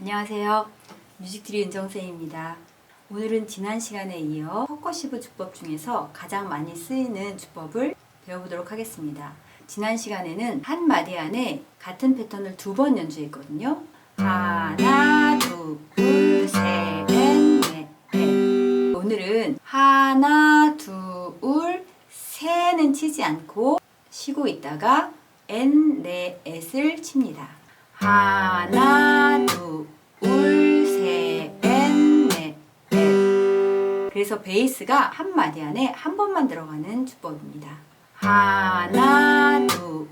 안녕하세요. 뮤직트리 윤정쌤입니다. 오늘은 지난 시간에 이어 퍼커시브 주법 중에서 가장 많이 쓰이는 주법을 배워보도록 하겠습니다. 지난 시간에는 한 마디 안에 같은 패턴을 두 번 연주했거든요. 하나, 둘, 셋, 넷, 넷. 오늘은 하나, 둘, 셋은 치지 않고 쉬고 있다가 엔, 넷, 넷을 칩니다. 하나, 둘, 셋, 넷, 넷. 그래서 베이스가 한 마디 안에 한 번만 들어가는 주법입니다. 하나, 둘,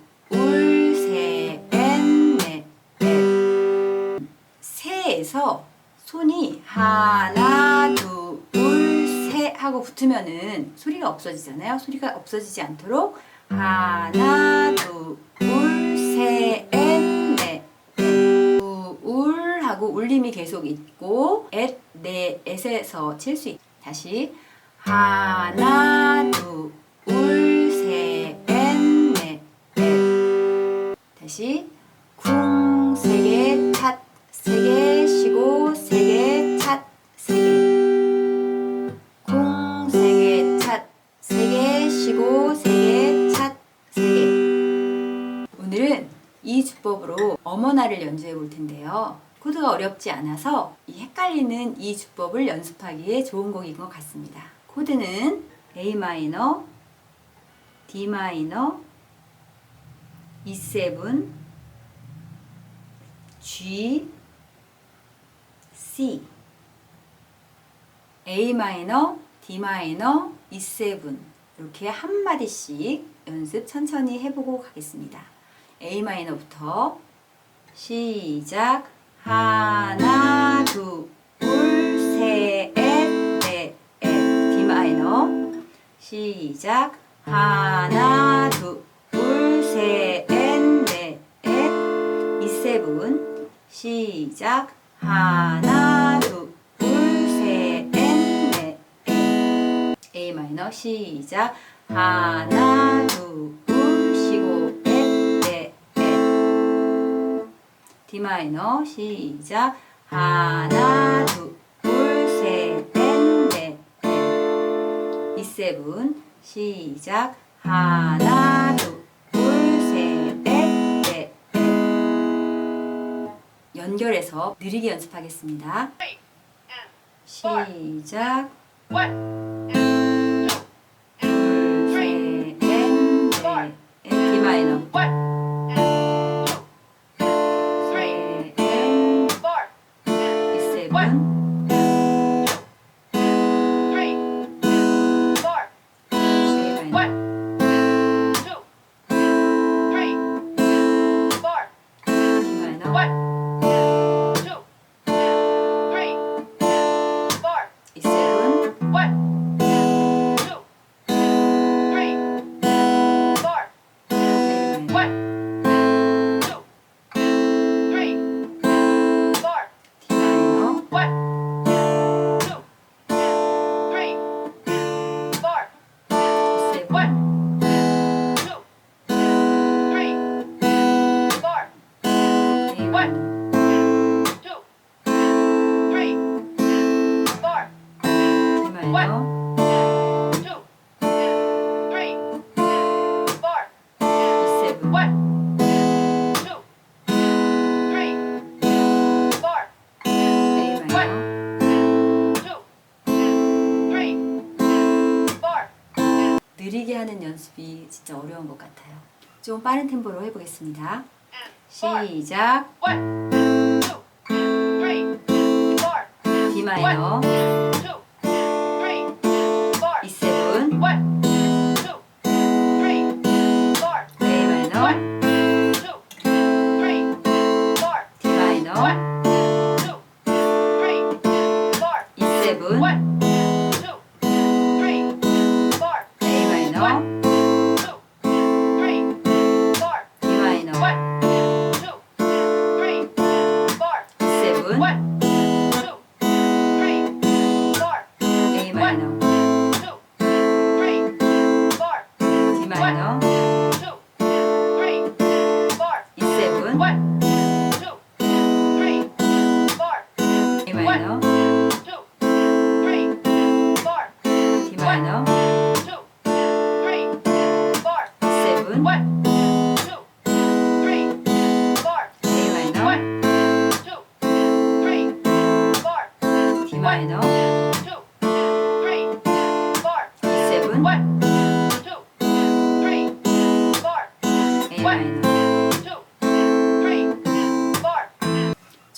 셋, 넷, 넷. 세에서 손이 하나, 둘, 셋 하고 붙으면은 소리가 없어지잖아요. 소리가 없어지지 않도록 하나, 둘, 계속 있고 엣, 네, 엣에서 칠 수 있. 다시 하나, 둘, 셋, 넷, 넷. 다시 쿵, 세 개, 탓, 세 개, 쉬고, 세 개, 탓, 세 개. 쿵, 세 개, 탓, 세 개, 쉬고, 세 개, 탓, 세 개. 오늘은 이 주법으로 어머나를 연주해 볼 텐데요. 코드가 어렵지 않아서 이 헷갈리는 이 주법을 연습하기에 좋은 곡인 것 같습니다. 코드는 A 마이너, D 마이너, E7, G, C, A 마이너, D 마이너, E7 이렇게 한 마디씩 연습 천천히 해보고 가겠습니다. A 마이너부터 시작 하나 둘 셋 넷 넷. D 마이너. 시작. 하나 둘 셋 넷넷. E7 시작. 하나 둘 셋 넷 넷. A 마이너. 시작. 하나 둘 D 마이너 시작 하나 둘셋넷넷 E7 시작. 하나 둘셋넷넷 연결해서 느리게 연습하겠습니다. 시작. D 마이너 하는 연습이 진짜 어려운 것 같아요. 좀 빠른 템포로 해보겠습니다. 시작. D 마이너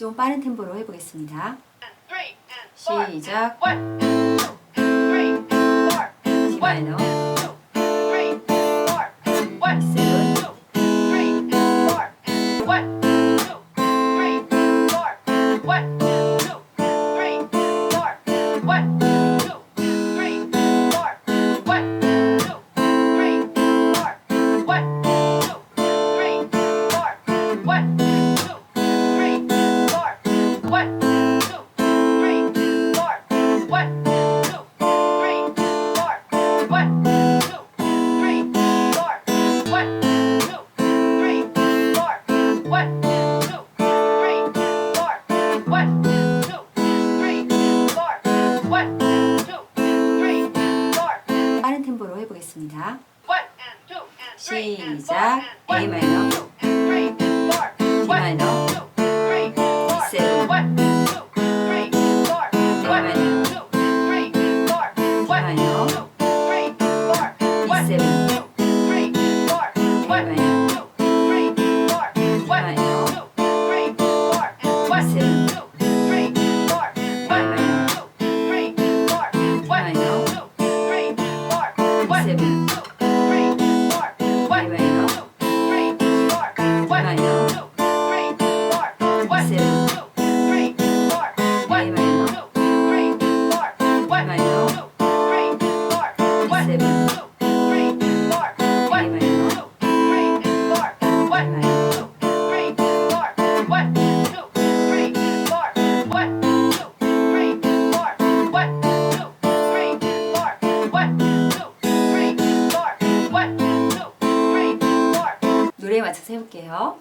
좀 빠른 템포로 해보겠습니다. 시작. 디바이너. 하겠습니다. 시작. A 마이너 세울게요.